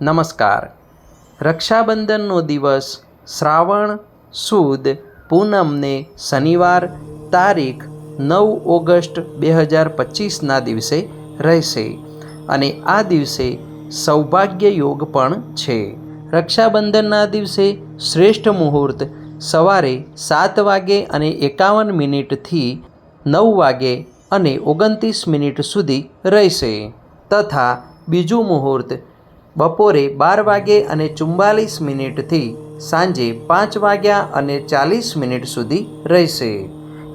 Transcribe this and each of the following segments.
નમસ્કાર. રક્ષાબંધનનો દિવસ શ્રાવણ, સુદ પૂનમને શનિવાર તારીખ નવ ઓગસ્ટ બે હજાર પચીસના દિવસે રહેશે અને આ દિવસે સૌભાગ્ય યોગ પણ છે. રક્ષાબંધનના દિવસે શ્રેષ્ઠ મુહૂર્ત સવારે સાત વાગે અને એકાવન મિનિટથી નવ વાગે અને ઓગણત્રીસ મિનિટ સુધી રહેશે. તથા બીજું મુહૂર્ત બપોરે બાર વાગે અને ચુમ્બાલીસ મિનિટથી સાંજે પાંચ વાગ્યા અને ચાલીસ મિનિટ સુધી રહેશે.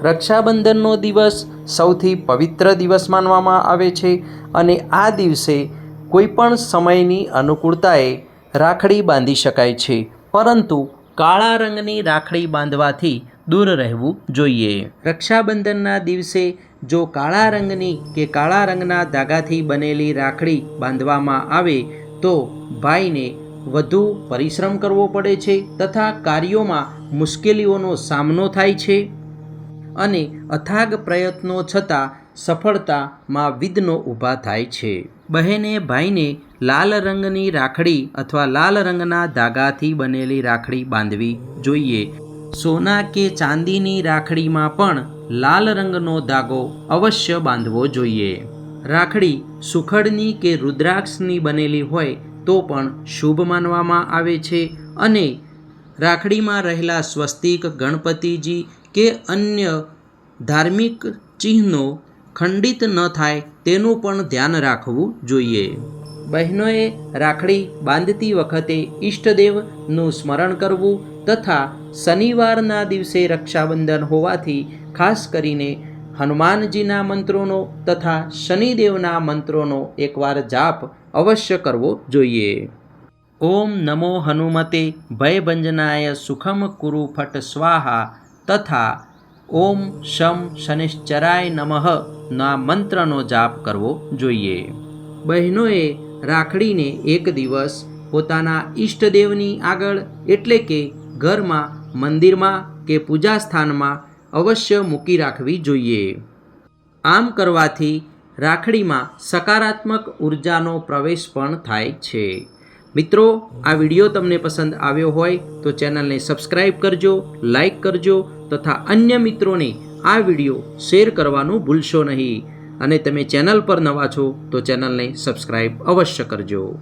રક્ષાબંધનનો દિવસ સૌથી પવિત્ર દિવસ માનવામાં આવે છે અને આ દિવસે કોઈપણ સમયની અનુકૂળતાએ રાખડી બાંધી શકાય છે, પરંતુ કાળા રંગની રાખડી બાંધવાથી દૂર રહેવું જોઈએ. રક્ષાબંધનના દિવસે જો કાળા રંગની કે કાળા રંગના ધાગાથી બનેલી રાખડી બાંધવામાં આવે તો ભાઈને વધુ પરિશ્રમ કરવો પડે છે તથા કાર્યોમાં મુશ્કેલીઓનો સામનો થાય છે. અને અથાગ પ્રયત્નો છતાં સફળતામાં વિઘ્નો ઊભા થાય છે. બહેને ભાઈને લાલ રંગની રાખડી અથવા લાલ રંગના ધાગાથી બનેલી રાખડી બાંધવી જોઈએ. સોના કે ચાંદીની રાખડીમાં પણ લાલ રંગનો ધાગો અવશ્ય બાંધવો જોઈએ. રાખડી સુખડની કે રુદ્રાક્ષની બનેલી હોય તો પણ શુભ માનવામાં આવે છે અને રાખડીમાં રહેલા સ્વસ્તિક ગણપતિજી કે અન્ય ધાર્મિક ચિહ્નો ખંડિત ન થાય તેનું પણ ધ્યાન રાખવું જોઈએ. બહેનોએ રાખડી બાંધતી વખતે ઈષ્ટદેવનું સ્મરણ કરવું તથા શનિવારના દિવસે રક્ષાબંધન હોવાથી ખાસ કરીને હનુમાનજીના મંત્રોનો તથા શનિદેવના મંત્રોનો એકવાર જાપ અવશ્ય કરવો જોઈએ. ઓમ નમો હનુમતે ભયભંજનાય સુખમ કુરુ ફટ સ્વાહા તથા ઓમ શમ શનિશ્ચરાય નમઃ ના મંત્રનો જાપ કરવો જોઈએ. બહેનોએ રાખડીને એક દિવસ પોતાના ઈષ્ટદેવની આગળ એટલે કે ઘરમાં, મંદિરમાં કે પૂજા સ્થાનમાં અવશ્ય મૂકી રાખવી જોઈએ. આમ કરવાથી રાખડીમાં સકારાત્મક ઉર્જાનો પ્રવેશ પણ થાય છે. મિત્રો, આ વીડિયો તમને પસંદ આવ્યો હોય તો ચેનલને સબસ્ક્રાઈબ કરજો લાઈક કરજો તથા અન્ય મિત્રોને આ વીડિયો શેર કરવાનું ભૂલશો નહીં. અને તમે ચેનલ પર નવા છો તો ચેનલને સબસ્ક્રાઈબ અવશ્ય કરજો.